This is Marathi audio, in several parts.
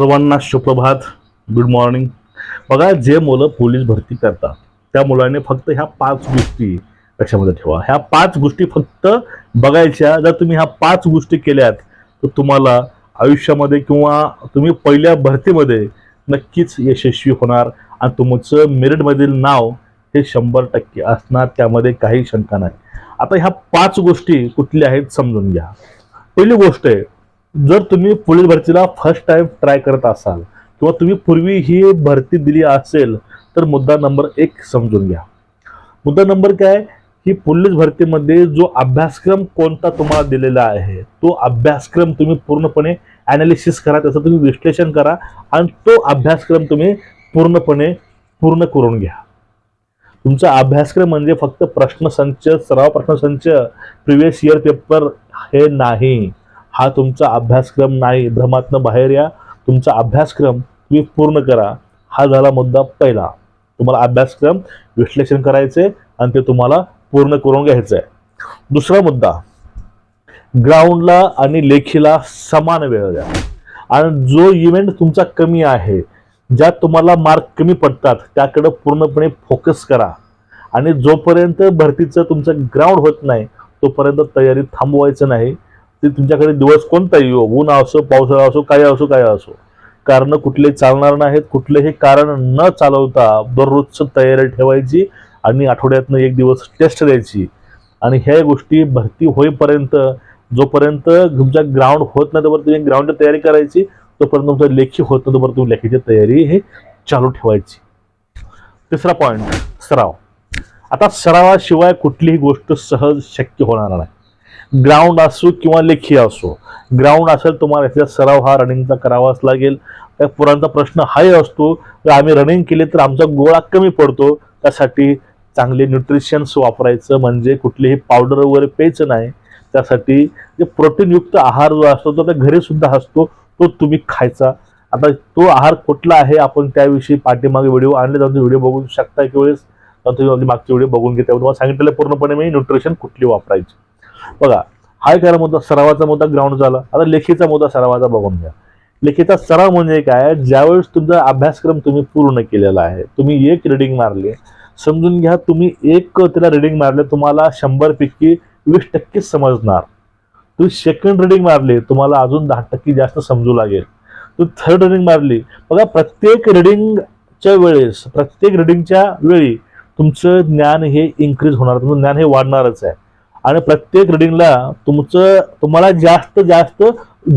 सर्वांना सुप्रभात गुड मॉर्निंग बघा जे मुलं पोलीस भरती करतात त्या मुलाने फक्त ह्या पाच गोष्टी लक्षामध्ये ठेवा. ह्या पाच गोष्टी फक्त बघायच्या. जर तुम्ही ह्या पाच गोष्टी केल्यात तर तुम्हाला आयुष्यामध्ये किंवा तुम्ही पहिल्या भरतीमध्ये नक्कीच यशस्वी होणार. आणि तुमचं मेरिटमधील नाव हे शंभर टक्के असणार. त्यामध्ये काही शंका नाही. आता ह्या पाच गोष्टी कुठल्या आहेत समजून घ्या. पहिली गोष्ट आहे जर तुम्ही पोलीस भरतीला फर्स्ट टाइम ट्राय करत असाल किंवा तुम्ही पूर्वी ही भरती दिली असेल तर मुद्दा नंबर एक समजून घ्या. मुद्दा नंबर काय? की पोलीस भरतीमध्ये जो अभ्यासक्रम कोणता तुम्हाला दिलेला आहे तो अभ्यासक्रम तुम्ही पूर्णपणे ॲनालिसिस करा त्याचं तुम्ही विश्लेषण करा आणि तो अभ्यासक्रम तुम्ही पूर्णपणे पूर्ण करून घ्या. तुमचा अभ्यासक्रम म्हणजे फक्त प्रश्नसंच सराव प्रश्नसंच प्रिव्हियस इयर पेपर हे नाही. हा तुमचा अभ्यासक्रम नाही भ्रमातनं बाहेर या. तुमचा अभ्यासक्रम तुम्ही पूर्ण करा. हा झाला मुद्दा पहिला. तुम्हाला अभ्यासक्रम विश्लेषण करायचे आणि ते तुम्हाला पूर्ण करून घ्यायचं आहे दुसरा मुद्दा. ग्राउंडला आणि लेखीला समान वेळ द्या. आणि जो इव्हेंट तुमचा कमी आहे ज्यात तुम्हाला मार्क कमी पडतात त्याकडं पूर्णपणे फोकस करा. आणि जोपर्यंत भरतीचं तुमचं ग्राउंड होत नाही तोपर्यंत तयारी थांबवायचं नाही. ते तुमच्याकडे दिवस कोणताही येऊ ऊन असो पावसाळा असो काय असो काय असो. कारण कुठले चालणार नाहीत कुठलेही कारण न चालवता दररोजच तयारी ठेवायची आणि आठवड्यातनं एक दिवस टेस्ट द्यायची. आणि ह्या गोष्टी भरती होईपर्यंत जोपर्यंत तुमच्या ग्राउंड होत नाही तोपर्यंत तुम्ही ग्राउंडची तयारी करायची. तोपर्यंत तुमचं लेखी होत नाही तोपर्यंत तुम्ही लेखीची तयारी हे चालू ठेवायची. तिसरा पॉईंट सराव. आता सरावाशिवाय कुठलीही गोष्ट सहज शक्य होणार नाही. ग्राउंड असो किंवा लेखी असो ग्राउंड असेल तुम्हाला याचा सराव हा रनिंगचा करावाच लागेल. त्या पुरांचा प्रश्न हाही असतो तर आम्ही रनिंग केले तर आमचा गोळा कमी पडतो. त्यासाठी चांगले न्यूट्रिशन्स वापरायचं म्हणजे कुठलीही पावडर वगैरे प्यायचं नाही. त्यासाठी जे प्रोटीनयुक्त आहार जो असतो तो त्या घरीसुद्धा असतो तो तुम्ही खायचा. आता तो आहार कुठला आहे आपण त्याविषयी पाठीमागे व्हिडिओ आणले जाऊन व्हिडिओ बघू शकता एक वेळेस तुम्ही मागचे व्हिडिओ बघून घेता तुम्हाला सांगितलेलं पूर्णपणे मी न्यूट्रिशन कुठली वापरायची. बघा हा एक मुद्दा सरावाचा मुद्दा ग्राउंड झाला. आता लेखीचा मुद्दा सरावाचा बघून घ्या. लेखीचा सराव म्हणजे काय? ज्यावेळेस तुमचा अभ्यासक्रम तुम्ही पूर्ण केलेला आहे तुम्ही एक रिडिंग मारली समजून घ्या तुम्ही एक त्याला रिडिंग मारले तुम्हाला शंभर पैकी वीस टक्के समजणार. तुम्ही सेकंड रिडिंग मारली तुम्हाला अजून दहा टक्के जास्त समजू लागेल. तुम्ही थर्ड रिडिंग मारली बघा प्रत्येक रिडिंगच्या वेळेस प्रत्येक रिडिंगच्या वेळी तुमचं ज्ञान हे इन्क्रीज होणार तुमचं ज्ञान हे वाढणारच आहे. आणि प्रत्येक रिडिंगला तुमचं तुम्हाला जास्त जास्त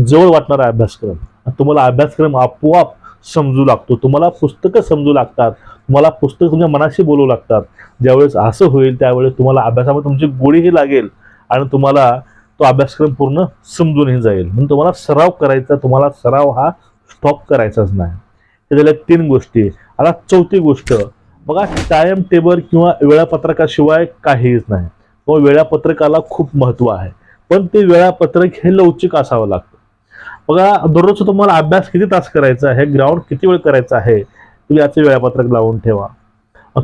जवळ वाटणार आहे अभ्यासक्रम. आणि तुम्हाला अभ्यासक्रम आपोआप समजू लागतो. तुम्हाला पुस्तकं समजू लागतात. तुम्हाला पुस्तक तुमच्या मनाशी बोलू लागतात. ज्यावेळेस असं होईल त्यावेळेस तुम्हाला अभ्यासामध्ये तुमची गोडीही लागेल आणि तुम्हाला तो अभ्यासक्रम पूर्ण समजूनही जाईल. म्हणून तुम्हाला सराव करायचा तुम्हाला सराव हा स्टॉप करायचाच नाही. हे झाल्या तीन गोष्टी. आता चौथी गोष्ट बघा टाइम टेबल किंवा वेळापत्रकाशिवाय काहीच नाही. व वेळापत्रकाला खूप महत्त्व आहे. पण ते वेळापत्रक हे लवचिक असावं लागतं. बघा दररोज तुम्हाला अभ्यास किती तास करायचा आहे ग्राउंड किती वेळ करायचा आहे तुम्ही याचं वेळापत्रक लावून ठेवा.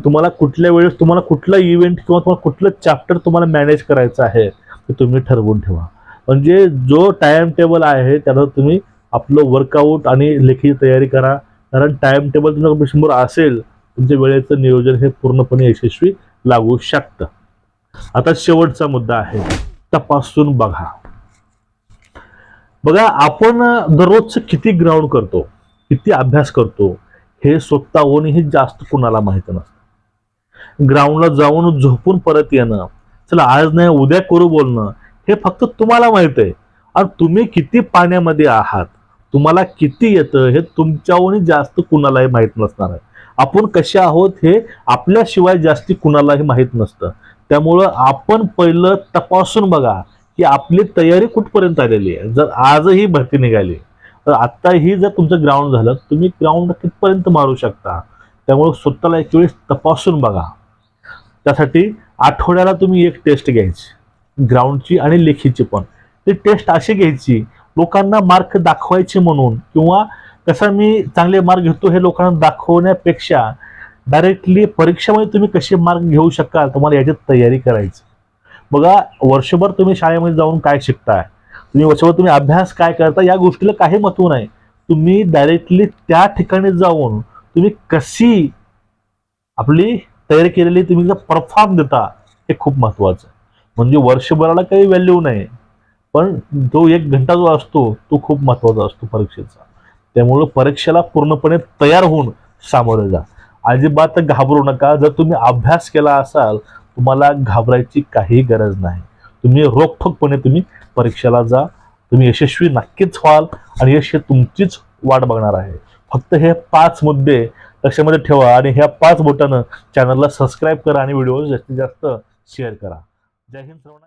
तुम्हाला कुठल्या वेळेस तुम्हाला कुठला इव्हेंट किंवा तुम्हाला कुठलं चॅप्टर तुम्हाला मॅनेज करायचं आहे ते तुम्ही ठरवून ठेवा. म्हणजे जो टाइम टेबल आहे त्याला तुम्ही आपलं वर्कआउट आणि लेखीची तयारी करा. कारण टाइम टेबल तुमच्यासमोर असेल तुमच्या वेळेचं नियोजन हे पूर्णपणे यशस्वी लागू शकतं. आता शेवटचा मुद्दा आहे. तपासून बघा. बघा आपण दररोज किती ग्राउंड करतो किती अभ्यास करतो हे स्वतःहूनही जास्त कुणाला माहीत नसतं. ग्राउंडला जाऊन झोपून परत येणं चला आज नाही उद्या करू बोलणं हे फक्त तुम्हाला माहीत आहे. आणि तुम्ही किती पाण्यामध्ये आहात तुम्हाला किती येतं हे तुमच्याहूनही जास्त कुणालाही माहीत नसणार आहे. आपण कसे आहोत हे आपल्याशिवाय जास्ती कुणालाही माहीत नसतं. त्यामुळं आपण पहिलं तपासून बघा की आपली तयारी कुठपर्यंत आलेली आहे. जर आजही भरती निघाली तर आत्ताही जर तुमचं ग्राउंड झालं तुम्ही ग्राउंड कितपर्यंत मारू शकता. त्यामुळे स्वतःला एक वेळेस तपासून बघा. त्यासाठी आठवड्याला तुम्ही एक टेस्ट घ्यायची ग्राउंडची आणि लेखीची पण. ती टेस्ट अशी घ्यायची लोकांना मार्क दाखवायचे म्हणून किंवा कसा मी चांगले मार्क घेतो हे लोकांना दाखवण्यापेक्षा डायरेक्टली परीक्षेमध्ये तुम्ही कसे मार्क घेऊ शकाल तुम्हाला याची तयारी करायची. बघा वर्षभर तुम्ही शाळेमध्ये जाऊन काय शिकताय तुम्ही वर्षभर तुम्ही अभ्यास काय करता या गोष्टीला काही महत्त्व नाही. तुम्ही डायरेक्टली त्या ठिकाणी जाऊन तुम्ही कशी आपली तयारी केलेली तुम्ही जर परफॉर्म देता हे खूप महत्वाचं म्हणजे वर्षभराला काही व्हॅल्यू नाही पण जो एक घंटा जो असतो तो खूप महत्त्वाचा असतो परीक्षेचा. त्यामुळं परीक्षेला पूर्णपणे तयार होऊन सामोरे जा. अजिबात घाबरू नका. जर तुम्ही अभ्यास केला असाल तुम्हाला घाबरायची काही गरज नाही. तुम्ही रोखठोकपणे तुम्ही परीक्षेला जा. तुम्ही यशस्वी नक्कीच व्हाल आणि यश हे तुमचीच वाट बघणार आहे. फक्त हे पाच मुद्दे लक्षामध्ये ठेवा आणि ह्या पाच बोटानं चॅनलला सबस्क्राईब करा आणि व्हिडिओ जास्तीत जास्त शेअर करा. जय हिंद सर्वांना.